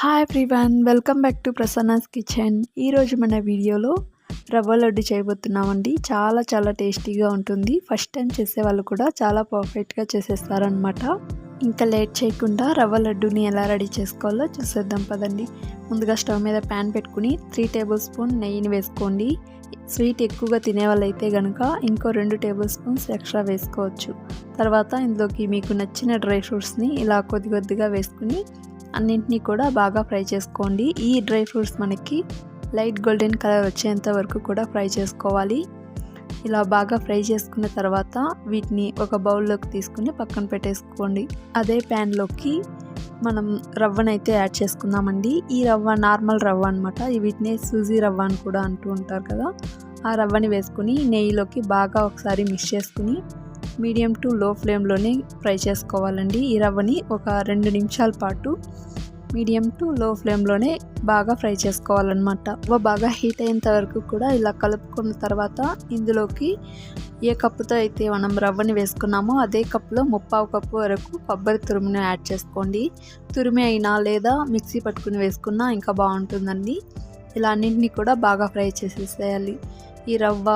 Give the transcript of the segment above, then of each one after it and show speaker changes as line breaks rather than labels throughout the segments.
Hi everyone welcome back to Prasanna's kitchen ఈరోజు మన వీడియోలో రవ్వ లడ్డు చేయబోతున్నామండి. చాలా చాలా టేస్టీగా ఉంటుంది. ఫస్ట్ టైం చేసే వాళ్ళు కూడా చాలా పర్ఫెక్ట్గా చేసేస్తారనమాట ఇంకా లేట్ చేయకుండా రవ్వ లడ్డుని ఎలా రెడీ చేసుకోవాలో చూసేద్దాం పదండి. ముందుగా స్టవ్ మీద ప్యాన్ పెట్టుకుని త్రీ టేబుల్ స్పూన్ నెయ్యిని వేసుకోండి. స్వీట్ ఎక్కువగా తినే వాళ్ళైతే కనుక ఇంకో రెండు టేబుల్ స్పూన్స్ ఎక్స్ట్రా వేసుకోవచ్చు. తర్వాత ఇందులోకి మీకు నచ్చిన డ్రై ఫ్రూట్స్ని ఇలా కొద్ది కొద్దిగా వేసుకుని అన్నింటినీ కూడా బాగా ఫ్రై చేసుకోండి. ఈ డ్రై ఫ్రూట్స్ మనకి లైట్ గోల్డెన్ కలర్ వచ్చేంత వరకు కూడా ఫ్రై చేసుకోవాలి. ఇలా బాగా ఫ్రై చేసుకున్న తర్వాత వీటిని ఒక బౌల్లోకి తీసుకుని పక్కన పెట్టేసుకోండి. అదే ప్యాన్లోకి మనం రవ్వనైతే యాడ్ చేసుకుందామండి. ఈ రవ్వ నార్మల్ రవ్వ అనమాట వీటిని సూజీ రవ్వ అని కూడా అంటూ ఉంటారు కదా. ఆ రవ్వని వేసుకుని నెయ్యిలోకి బాగా ఒకసారి మిక్స్ చేసుకుని మీడియం టు లో ఫ్లేమ్లోనే ఫ్రై చేసుకోవాలండి. ఈ రవ్వని ఒక రెండు నిమిషాల పాటు మీడియం టు లో ఫ్లేమ్లోనే బాగా ఫ్రై చేసుకోవాలన్నమాట. రవ్వ బాగా హీట్ అయ్యేంత వరకు కూడా ఇలా కలుపుకున్న తర్వాత ఇందులోకి ఏ కప్పుతో అయితే మనం రవ్వని వేసుకున్నామో అదే కప్పులో ముప్పావు కప్పు వరకు కొబ్బరి తురుముని యాడ్ చేసుకోండి. తురిమి అయినా లేదా మిక్సీ పట్టుకుని వేసుకున్నా ఇంకా బాగుంటుందండి. ఇలా అన్నింటినీ కూడా బాగా ఫ్రై చేసేసేయాలి. ఈ రవ్వ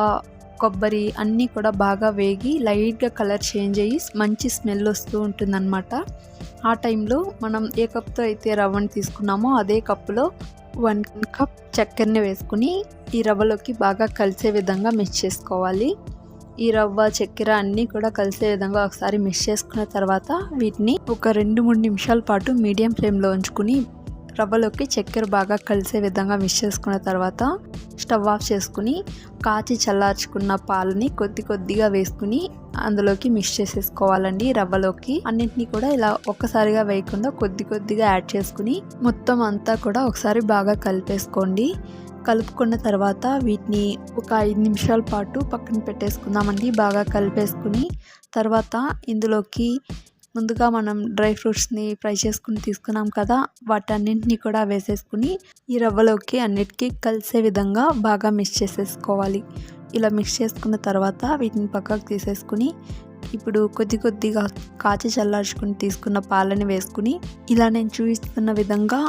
కొబ్బరి అన్నీ కూడా బాగా వేగి లైట్గా కలర్ చేంజ్ అయ్యి మంచి స్మెల్ వస్తూ ఉంటుందన్నమాట. ఆ టైంలో మనం ఏ కప్తో అయితే రవ్వను తీసుకున్నామో అదే కప్పులో వన్ కప్ చక్కెరని వేసుకుని ఈ రవ్వలోకి బాగా కలిసే విధంగా మిక్స్ చేసుకోవాలి. ఈ రవ్వ చక్కెర అన్నీ కూడా కలిసే విధంగా ఒకసారి మిక్స్ చేసుకున్న తర్వాత వీటిని ఒక రెండు మూడు నిమిషాల పాటు మీడియం ఫ్లేమ్లో ఉంచుకుని రవ్వలోకి చక్కెర బాగా కలిసే విధంగా మిక్స్ చేసుకున్న తర్వాత స్టవ్ ఆఫ్ చేసుకుని కాచి చల్లార్చుకున్న పాలని కొద్ది కొద్దిగా వేసుకుని అందులోకి మిక్స్ చేసేసుకోవాలండి రవ్వలోకి. అన్నింటినీ కూడా ఇలా ఒక్కసారిగా వేయకుండా కొద్ది కొద్దిగా యాడ్ చేసుకుని మొత్తం అంతా కూడా ఒకసారి బాగా కలిపేసుకోండి. కలుపుకున్న తర్వాత వీటిని ఒక ఐదు నిమిషాల పాటు పక్కన పెట్టేసుకుందామండి. బాగా కలిపేసుకుని తర్వాత ఇందులోకి ముందుగా మనం డ్రై ఫ్రూట్స్ని ఫ్రై చేసుకుని తీసుకున్నాం కదా వాటన్నింటినీ కూడా వేసేసుకుని ఈ రవ్వలోకి అన్నిటికీ కలిసే విధంగా బాగా మిక్స్ చేసేసుకోవాలి. ఇలా మిక్స్ చేసుకున్న తర్వాత వీటిని పక్కకు తీసేసుకుని ఇప్పుడు కొద్ది కొద్దిగా కాచి చల్లార్చుకుని తీసుకున్న పాలని వేసుకుని ఇలా నేను చూపిస్తున్న విధంగా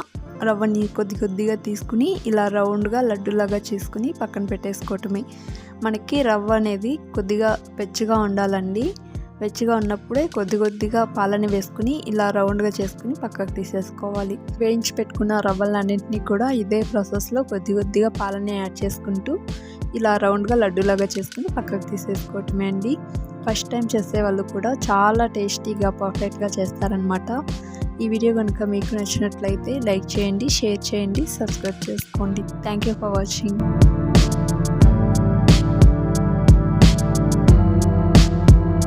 రవ్వని కొద్ది కొద్దిగా తీసుకుని ఇలా రౌండ్గా లడ్డులాగా చేసుకుని పక్కన పెట్టేసుకోవటమే. మనకి రవ్వ అనేది కొద్దిగా పెచ్చగా ఉండాలండి. వెచ్చగా ఉన్నప్పుడే కొద్ది కొద్దిగా పాలని వేసుకుని ఇలా రౌండ్గా చేసుకుని పక్కకు తీసేసుకోవాలి. వేయించి పెట్టుకున్న రవ్వలన్నింటినీ కూడా ఇదే ప్రాసెస్లో కొద్ది కొద్దిగా పాలని యాడ్ చేసుకుంటూ ఇలా రౌండ్గా లడ్డూలాగా చేసుకుని పక్కకు తీసేసుకోవటమే అండి. ఫస్ట్ టైం చేసే వాళ్ళు కూడా చాలా టేస్టీగా పర్ఫెక్ట్గా చేస్తారనమాట ఈ వీడియో కనుక మీకు నచ్చినట్లయితే లైక్ చేయండి షేర్ చేయండి సబ్స్క్రైబ్ చేసుకోండి. Thank you for watching.